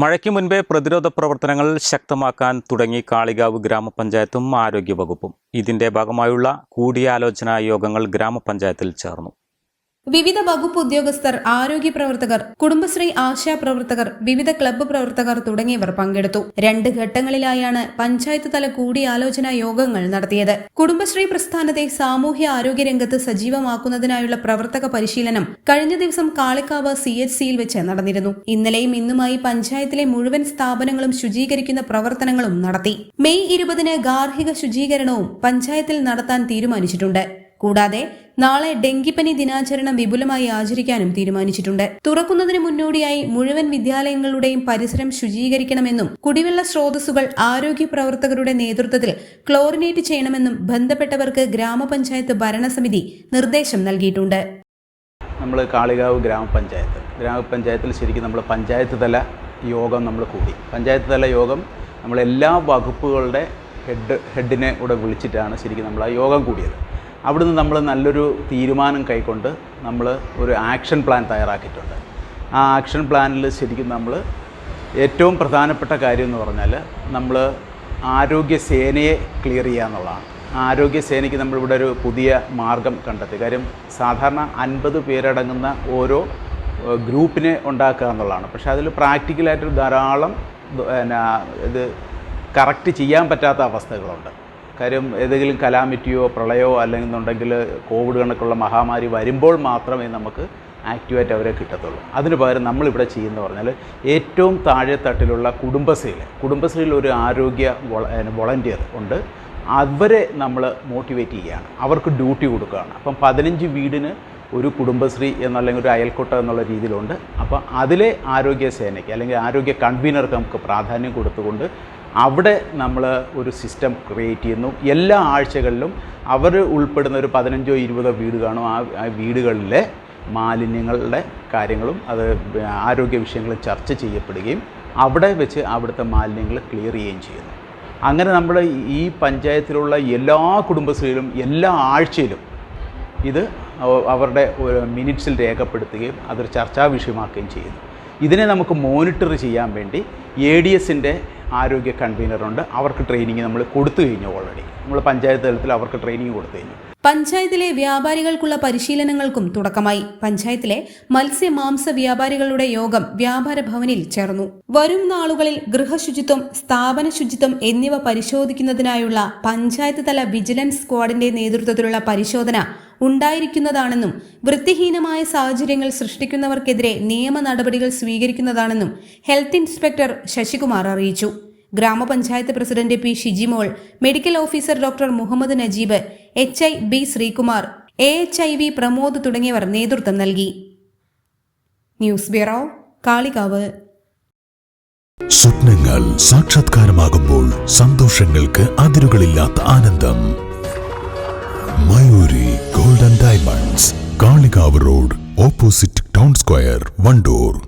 മഴയ്ക്ക് മുൻപേ പ്രതിരോധ പ്രവർത്തനങ്ങൾ ശക്തമാക്കാൻ തുടങ്ങി കാളികാവ് ഗ്രാമപഞ്ചായത്തും ആരോഗ്യവകുപ്പും. ഇതിന്റെ ഭാഗമായുള്ള കൂടിയാലോചനാ യോഗങ്ങൾ ഗ്രാമപഞ്ചായത്തിൽ ചേർന്നു. വിവിധ വകുപ്പ് ഉദ്യോഗസ്ഥർ ആരോഗ്യ പ്രവർത്തകർ കുടുംബശ്രീ ആശാ പ്രവർത്തകർ വിവിധ ക്ലബ്ബ് പ്രവർത്തകർ തുടങ്ങിയവർ പങ്കെടുത്തു. രണ്ട് ഘട്ടങ്ങളിലായാണ് പഞ്ചായത്ത് തല കൂടിയാലോചനാ യോഗങ്ങൾ നടത്തിയത്. കുടുംബശ്രീ പ്രസ്ഥാനത്തെ സാമൂഹ്യ ആരോഗ്യ രംഗത്ത് സജീവമാക്കുന്നതിനായുള്ള പ്രവർത്തക പരിശീലനം കഴിഞ്ഞ ദിവസം കാളിക്കാവ് സി എച്ച് സിയിൽ വെച്ച് നടന്നിരുന്നു. ഇന്നലെയും ഇന്നുമായി പഞ്ചായത്തിലെ മുഴുവൻ സ്ഥാപനങ്ങളും ശുചീകരിക്കുന്ന പ്രവർത്തനങ്ങളും നടത്തി. മെയ് ഇരുപതിന് ഗാർഹിക ശുചീകരണവും പഞ്ചായത്തിൽ നടത്താൻ തീരുമാനിച്ചിട്ടുണ്ട്. കൂടാതെ നാളെ ഡെങ്കിപ്പനി ദിനാചരണം വിപുലമായി ആചരിക്കാനും തീരുമാനിച്ചിട്ടുണ്ട്. തുറക്കുന്നതിന് മുന്നോടിയായി മുഴുവൻ വിദ്യാലയങ്ങളുടെയും പരിസരം ശുചീകരിക്കണമെന്നും കുടിവെള്ള സ്രോതസ്സുകൾ ആരോഗ്യ പ്രവർത്തകരുടെ നേതൃത്വത്തിൽ ക്ലോറിനേറ്റ് ചെയ്യണമെന്നും ബന്ധപ്പെട്ടവർക്ക് ഗ്രാമപഞ്ചായത്ത് ഭരണസമിതി നിർദ്ദേശം നൽകിയിട്ടുണ്ട്. നമ്മൾ കാളികാവ് ഗ്രാമപഞ്ചായത്ത്. ഗ്രാമപഞ്ചായത്തിൽ ശരിക്കും നമ്മൾ പഞ്ചായത്ത് തല യോഗം നമ്മൾ കൂടി. പഞ്ചായത്ത് തല യോഗം നമ്മളെല്ലാ വകുപ്പുകളുടെ ഹെഡ് ഹെഡിനെ കൂടെ വിളിച്ചിട്ടാണ് ശരിക്കും നമ്മൾ ആ യോഗം കൂടിയത്. അവിടുന്ന് നമ്മൾ നല്ലൊരു തീരുമാനം കൈക്കൊണ്ട് നമ്മൾ ഒരു ആക്ഷൻ പ്ലാൻ തയ്യാറാക്കിയിട്ടുണ്ട്. ആ ആക്ഷൻ പ്ലാനിൽ ശരിക്കും നമ്മൾ ഏറ്റവും പ്രധാനപ്പെട്ട കാര്യം എന്ന് പറഞ്ഞാൽ നമ്മൾ ആരോഗ്യ സേനയെ ക്ലിയർ ചെയ്യുക എന്നുള്ളതാണ്. ആരോഗ്യ സേനയ്ക്ക് നമ്മളിവിടെ ഒരു പുതിയ മാർഗം കണ്ടെത്തി കാര്യം സാധാരണ അൻപത് പേരടങ്ങുന്ന ഓരോ ഗ്രൂപ്പിനെ ഉണ്ടാക്കുക എന്നുള്ളതാണ്. പക്ഷേ അതിൽ പ്രാക്ടിക്കലായിട്ട് ധാരാളം പിന്നെ ഇത് കറക്റ്റ് ചെയ്യാൻ പറ്റാത്ത അവസ്ഥകളുണ്ട്. കാര്യം ഏതെങ്കിലും കലാമിറ്റിയോ പ്രളയമോ അല്ലെങ്കിൽ കോവിഡ് കണക്കുള്ള മഹാമാരി വരുമ്പോൾ മാത്രമേ നമുക്ക് ആക്റ്റീവായിട്ട് അവരെ കിട്ടത്തുള്ളൂ. അതിന് പകരം നമ്മളിവിടെ ചെയ്യുന്നതെന്ന് പറഞ്ഞാൽ ഏറ്റവും താഴെ തട്ടിലുള്ള കുടുംബശ്രീയിൽ കുടുംബശ്രീയിൽ ഒരു ആരോഗ്യ വോളണ്ടിയർ ഉണ്ട്. അവരെ നമ്മൾ മോട്ടിവേറ്റ് ചെയ്യുകയാണ്. അവർക്ക് ഡ്യൂട്ടി കൊടുക്കുകയാണ്. അപ്പം പതിനഞ്ച് വീടിന് ഒരു കുടുംബശ്രീ എന്നല്ലെങ്കിൽ ഒരു അയൽക്കൂട്ട എന്നുള്ള രീതിയിലുണ്ട്. അപ്പോൾ അതിലെ ആരോഗ്യ സേനയ്ക്ക് അല്ലെങ്കിൽ ആരോഗ്യ കൺവീനർക്ക് നമുക്ക് പ്രാധാന്യം കൊടുത്തുകൊണ്ട് അവിടെ നമ്മൾ ഒരു സിസ്റ്റം ക്രിയേറ്റ് ചെയ്യുന്നു. എല്ലാ ആഴ്ചകളിലും അവർ ഉൾപ്പെടുന്ന ഒരു പതിനഞ്ചോ ഇരുപതോ വീട് കാണും. ആ വീടുകളിലെ മാലിന്യങ്ങളുടെ കാര്യങ്ങളും അത് ആരോഗ്യ വിഷയങ്ങളും ചർച്ച ചെയ്യപ്പെടുകയും അവിടെ വെച്ച് അവിടുത്തെ മാലിന്യങ്ങൾ ക്ലിയർ ചെയ്യുകയും ചെയ്യുന്നു. അങ്ങനെ നമ്മൾ ഈ പഞ്ചായത്തിലുള്ള എല്ലാ കുടുംബശ്രീയിലും എല്ലാ ആഴ്ചയിലും ഇത് അവരുടെ മിനിറ്റ്സിൽ രേഖപ്പെടുത്തുകയും അതൊരു ചർച്ചാ വിഷയമാക്കുകയും ചെയ്യുന്നു. ഇതിനെ നമുക്ക് മോണിറ്റർ ചെയ്യാൻ വേണ്ടി എ ഡി എസിന്റെ ആരോഗ്യ കൺവീനറുണ്ട്. അവർക്ക് ട്രെയിനിങ് നമ്മൾ കൊടുത്തു കഴിഞ്ഞു ഓൾറെഡി നമ്മൾ പഞ്ചായത്ത് തലത്തിൽ അവർക്ക് ട്രെയിനിങ് കൊടുത്തു കഴിഞ്ഞു. പഞ്ചായത്തിലെ വ്യാപാരികൾക്കുള്ള പരിശീലനങ്ങൾക്കും തുടക്കമായി. പഞ്ചായത്തിലെ മത്സ്യ മാംസ വ്യാപാരികളുടെ യോഗം വ്യാപാര ഭവനിൽ ചേർന്നു. വരും നാളുകളിൽ ഗൃഹശുചിത്വം സ്ഥാപന ശുചിത്വം എന്നിവ പരിശോധിക്കുന്നതിനായുള്ള പഞ്ചായത്ത് തല വിജിലൻസ് സ്ക്വാഡിന്റെ നേതൃത്വത്തിലുള്ള പരിശോധന ഉണ്ടായിരിക്കുന്നതാണെന്നും വൃത്തിഹീനമായ സാഹചര്യങ്ങൾ സൃഷ്ടിക്കുന്നവർക്കെതിരെ നിയമ നടപടികൾ സ്വീകരിക്കുന്നതാണെന്നും ഹെൽത്ത് ഇൻസ്പെക്ടർ ശശികുമാർ അറിയിച്ചു. Grama panchayat president P Shijimol medical officer doctor Muhammad Najeeb H I B Sreekumar A H I V Pramod തുടങ്ങിയവർ നേതൃത്വം നൽകി. News bureau Kalikavu. സ്വപ്നങ്ങൾ സാക്ഷാത്കാരമാകുമ്പോൾ സന്തോഷങ്ങൾക്ക് അതിരുകളില്ലാത്ത ആനന്ദം. Mayoori golden diamonds Kalikavu road opposite town square Wandoor.